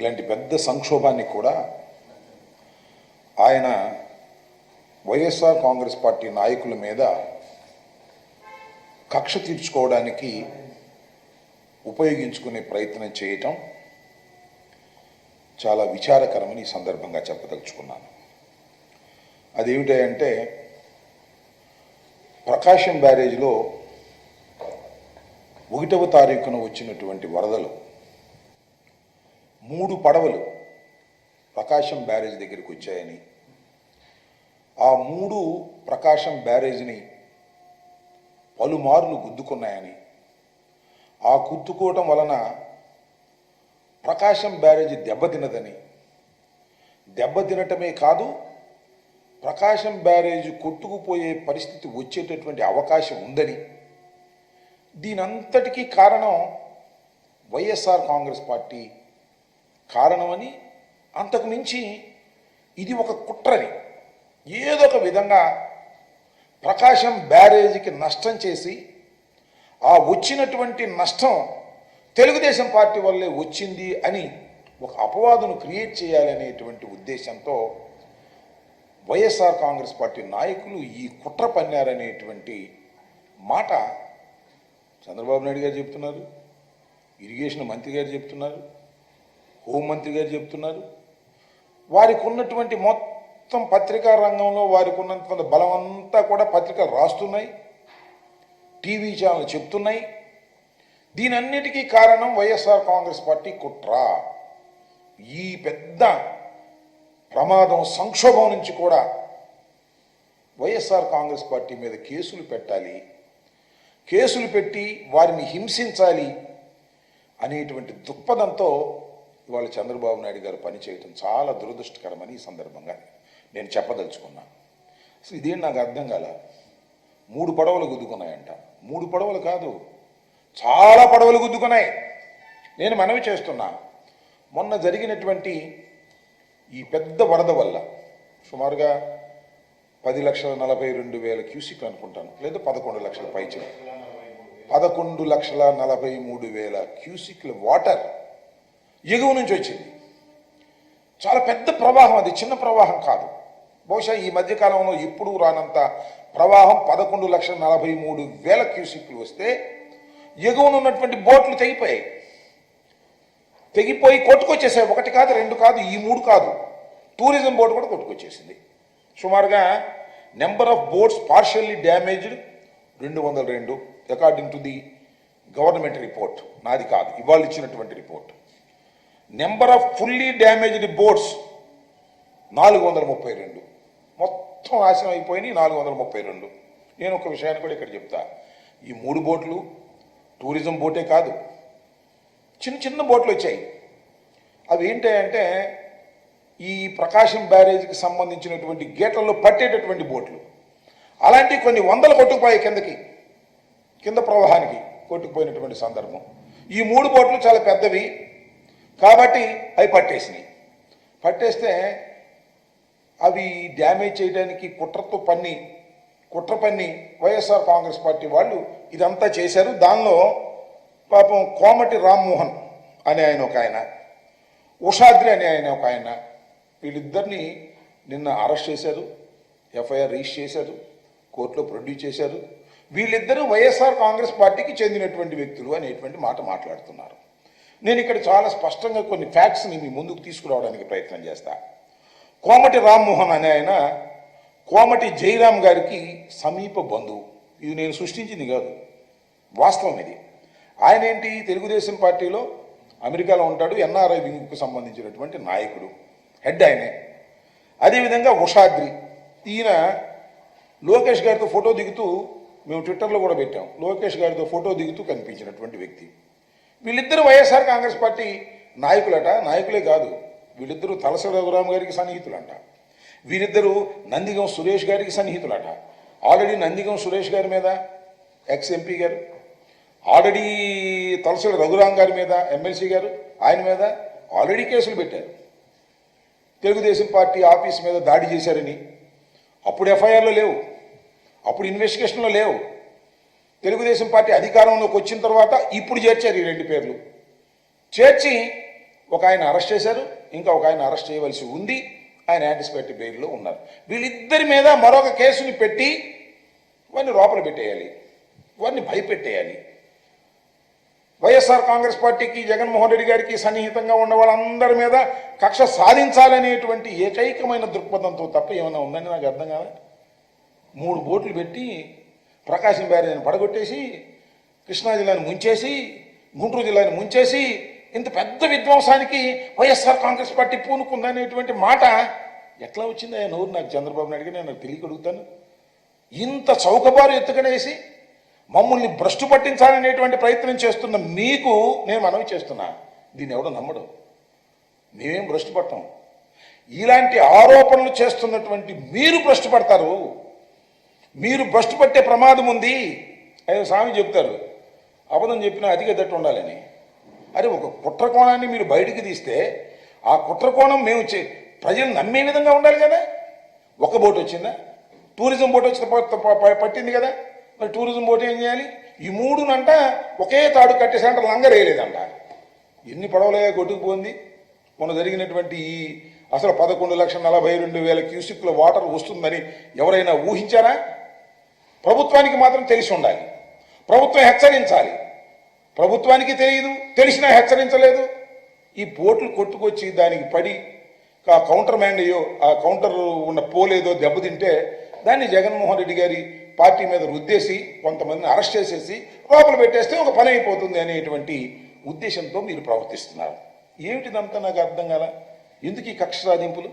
ఇలాంటి పెద్ద సంక్షోభాన్ని కూడా ఆయన వైఎస్ఆర్ కాంగ్రెస్ పార్టీ నాయకుల మీద కక్ష తీర్చుకోవడానికి ఉపయోగించుకునే ప్రయత్నం చేయటం చాలా విచారకరమని ఈ సందర్భంగా చెప్పదలుచుకున్నాను. అదేమిటంటే ప్రకాశం బ్యారేజ్లో ఒకటవ తారీఖున వచ్చినటువంటి వరదలు మూడు పడవలు ప్రకాశం బ్యారేజ్ దగ్గరికి వచ్చాయని. ఆ మూడు ప్రకాశం బ్యారేజ్ని పలుమార్లు గుద్దుకున్నాయని. ఆ గుద్దుకోవటం వలన ప్రకాశం బ్యారేజ్ దెబ్బతినదని దెబ్బతినటమే కాదు ప్రకాశం బ్యారేజ్ కొట్టుకుపోయే పరిస్థితి వచ్చేటటువంటి అవకాశం ఉందని. దీనంతటికీ కారణం వైఎస్ఆర్ కాంగ్రెస్ పార్టీ కారణమని అంతకు మించి ఇది ఒక కుట్రని. ఏదో ఒక విధంగా ప్రకాశం బ్యారేజీకి నష్టం చేసి ఆ వచ్చినటువంటి నష్టం తెలుగుదేశం పార్టీ వల్లే వచ్చింది అని ఒక అపవాదును క్రియేట్ చేయాలనేటువంటి ఉద్దేశంతో వైఎస్ఆర్ కాంగ్రెస్ పార్టీ నాయకులు ఈ కుట్ర పన్నారనేటువంటి మాట చంద్రబాబు నాయుడు గారు చెప్తున్నారు ఇరిగేషన్ మంత్రి గారు చెప్తున్నారు హోంమంత్రి గారు చెప్తున్నారు. వారికి ఉన్నటువంటి మొత్తం పత్రికా రంగంలో వారికి ఉన్నటువంటి బలం అంతా కూడా పత్రికలు రాస్తున్నాయి. టీవీ ఛానల్ చెప్తున్నాయి. దీనన్నిటికీ కారణం వైఎస్ఆర్ కాంగ్రెస్ పార్టీ కుట్ర. ఈ పెద్ద ప్రమాదం సంక్షోభం నుంచి కూడా వైఎస్ఆర్ కాంగ్రెస్ పార్టీ మీద కేసులు పెట్టాలి. కేసులు పెట్టి వారిని హింసించాలి అనేటువంటి దృక్పథంతో ఇవాళ చంద్రబాబు నాయుడు గారు పనిచేయటం చాలా దురదృష్టకరమని ఈ సందర్భంగా నేను చెప్పదలుచుకున్నాను అసలు ఇదేం నాకు అర్థం కాల? మూడు పడవలు గుద్దుకున్నాయంట. మూడు పడవలు కాదు చాలా పడవలు గుద్దుకున్నాయి. నేను మనవి చేస్తున్నా. మొన్న జరిగినటువంటి ఈ పెద్ద వరద వల్ల సుమారుగా పది లక్షల నలభై రెండు వేల క్యూసిక్లు అనుకుంటాను. లేదా పదకొండు లక్షల పైచలు. పదకొండు లక్షల నలభై మూడు వేల క్యూసిక్ల వాటర్ ఎగువ నుంచి వచ్చింది చాలా పెద్ద ప్రవాహం అది చిన్న ప్రవాహం కాదు. బహుశా ఈ మధ్యకాలంలో ఎప్పుడూ రానంత ప్రవాహం పదకొండు లక్షల నలభై మూడు వేల క్యూసిక్లు వస్తే ఎగువనున్నటువంటి బోట్లు తెగిపోయాయి. తెగిపోయి కొట్టుకొచ్చేసాయి. ఒకటి కాదు రెండు కాదు ఈ మూడు కాదు. టూరిజం బోట్ కూడా కొట్టుకొచ్చేసింది. సుమారుగా number of boats partially damaged రెండు వందల రెండు according to the government report నాది కాదు ఇవాళ ఇచ్చినటువంటి report. Number of fully damaged boats నాలుగు వందల ముప్పై రెండు. మొత్తం నాశనం అయిపోయినాయి నాలుగు వందల ముప్పై రెండు. నేను ఒక విషయాన్ని కూడా ఇక్కడ చెప్తా. ఈ మూడు బోట్లు టూరిజం బోటే కాదు. చిన్న చిన్న బోట్లు వచ్చాయి. అవి ఏంటంటే ఈ ప్రకాశం బ్యారేజ్కి సంబంధించినటువంటి గేట్లలో పట్టేటటువంటి బోట్లు. అలాంటి కొన్ని వందలు కొట్టుకుపోయాయి కిందకి కింద ప్రవాహానికి కొట్టుకుపోయినటువంటి సందర్భం. ఈ మూడు బోట్లు చాలా పెద్దవి. కాబట్టి అవి పట్టేసినాయి. పట్టేస్తే అవి డ్యామేజ్ చేయడానికి కుట్రతో పన్ని కుట్ర పన్ని వైఎస్ఆర్ కాంగ్రెస్ పార్టీ వాళ్ళు ఇదంతా చేశారు. దానిలో పాపం కోమటి రామ్మోహన్ అనే ఆయన ఒక ఆయన ఉషాద్రి అనే ఆయన ఒక ఆయన వీళ్ళిద్దరిని నిన్న అరెస్ట్ చేశారు ఎఫ్ఐఆర్ రిజిస్టర్ చేశారు కోర్టులో ప్రొడ్యూస్ చేశారు. వీళ్ళిద్దరూ వైఎస్ఆర్ కాంగ్రెస్ పార్టీకి చెందినటువంటి వ్యక్తులు అనేటువంటి మాట మాట్లాడుతున్నారు. నేను ఇక్కడ చాలా స్పష్టంగా కొన్ని ఫ్యాక్ట్స్ని మీ ముందుకు తీసుకురావడానికి ప్రయత్నం చేస్తా. కోమటి రామ్మోహన్ అనే ఆయన కోమటి జయరామ్ గారికి సమీప బంధువు. ఇది నేను సృష్టించింది కాదు వాస్తవం ఇది. ఆయన ఏంటి? తెలుగుదేశం పార్టీలో అమెరికాలో ఉంటాడు ఎన్ఆర్ఐ వింగ్కు సంబంధించినటువంటి నాయకుడు హెడ్ ఆయనే. అదేవిధంగా ఉషాద్రి ఈయన లోకేష్ గారితో ఫోటో దిగుతూ మేము ట్విట్టర్లో కూడా పెట్టాం. లోకేష్ గారితో ఫోటో దిగుతూ కనిపించినటువంటి వ్యక్తి. వీళ్ళిద్దరు వైఎస్ఆర్ కాంగ్రెస్ పార్టీ నాయకులట నాయకులే కాదు వీళ్ళిద్దరూ తలసరి రఘురామ్ గారికి సన్నిహితులంట. వీరిద్దరూ నందిగం సురేష్ గారికి సన్నిహితులట. ఆల్రెడీ నందిగం సురేష్ గారి మీద ఎక్స్ ఎంపీ గారు ఆల్రెడీ తలసరి రఘురామ్ గారి మీద ఎమ్మెల్సీ గారు ఆయన మీద ఆల్రెడీ కేసులు పెట్టారు. తెలుగుదేశం పార్టీ ఆఫీస్ మీద దాడి చేశారని. అప్పుడు ఎఫ్ఐఆర్లో లేవు. అప్పుడు ఇన్వెస్టిగేషన్లో లేవు. తెలుగుదేశం పార్టీ అధికారంలోకి వచ్చిన తర్వాత ఇప్పుడు చేర్చారు ఈ రెండు పేర్లు. చేర్చి ఒక ఆయన అరెస్ట్ చేశారు ఇంకా ఒక ఆయన అరెస్ట్ చేయవలసి ఉంది. ఆయన యాంటిసిపేటరీ బెయిల్లో ఉన్నారు. వీళ్ళిద్దరి మీద మరొక కేసుని పెట్టి వారిని లోపల పెట్టేయాలి. వారిని భయపెట్టేయాలి. వైఎస్ఆర్ కాంగ్రెస్ పార్టీకి జగన్మోహన్ రెడ్డి గారికి సన్నిహితంగా ఉన్న వాళ్ళందరి మీద కక్ష సాధించాలనేటువంటి ఏకైకమైన దృక్పథంతో తప్ప ఏమైనా ఉందని నాకు అర్థం కాదా మూడు బోట్లు పెట్టి ప్రకాశం బ్యారేజ్ని పడగొట్టేసి కృష్ణా జిల్లాని ముంచేసి గుంటూరు జిల్లాని ముంచేసి ఇంత పెద్ద విధ్వంసానికి వైఎస్ఆర్ కాంగ్రెస్ పార్టీ పూనుకుందనేటువంటి మాట ఎట్లా వచ్చింది నోరు? నాకు చంద్రబాబు నాయుడు గారు నేను తెలియక అడుగుతాను. ఇంత చౌకబారు ఎత్తుకనేసి మమ్మల్ని భ్రష్టు పట్టించాలనేటువంటి ప్రయత్నం చేస్తున్న మీకు నేను మనవి చేస్తున్నా. దీన్ని ఎవడో నమ్మడు. మేమేం భ్రష్టు పడతాం ఇలాంటి ఆరోపణలు చేస్తున్నటువంటి మీరు భ్రష్టు పడతారు. మీరు భ్రష్టు పట్టే ప్రమాదం ఉంది అయ్యో స్వామి చెప్తారు. అబద్ధం చెప్పినా అధిక దట్టు ఉండాలని. అరే ఒక కుట్ర కోణాన్ని మీరు బయటికి తీస్తే ఆ కుట్ర కోణం మేము ప్రజలు నమ్మే విధంగా ఉండాలి కదా? ఒక బోట్ వచ్చిందా? టూరిజం బోట్ వచ్చిన ప- పట్టింది కదా? మరి టూరిజం బోట్ ఏం చేయాలి? ఈ మూడునంట ఒకే తాడు కట్టేసంట లంగరేయలేదంట ఎన్ని పడవలే కొట్టుకుపోయింది మొన్న జరిగినటువంటి ఈ అసలు పదకొండు లక్షల నలభై రెండు వేల క్యూసిక్ల వాటర్ వస్తుందని ఎవరైనా ఊహించారా? ప్రభుత్వానికి మాత్రం తెలిసి ఉండాలి. ప్రభుత్వం హెచ్చరించాలి. ప్రభుత్వానికి తెలియదు తెలిసినా హెచ్చరించలేదు. ఈ బోట్లు కొట్టుకొచ్చి దానికి పడి ఆ కౌంటర్ మ్యాండ్ అయ్యో ఆ కౌంటర్ ఉన్న పోలేదో దెబ్బతింటే దాన్ని జగన్మోహన్ రెడ్డి గారి పార్టీ మీద రుద్దేసి కొంతమందిని అరెస్ట్ చేసేసి లోపల పెట్టేస్తే ఒక పని అయిపోతుంది అనేటువంటి ఉద్దేశంతో మీరు ప్రవర్తిస్తున్నారు. ఏమిటిదంతా నాకు అర్థం కాల? ఎందుకు ఈ కక్ష సాధింపులు?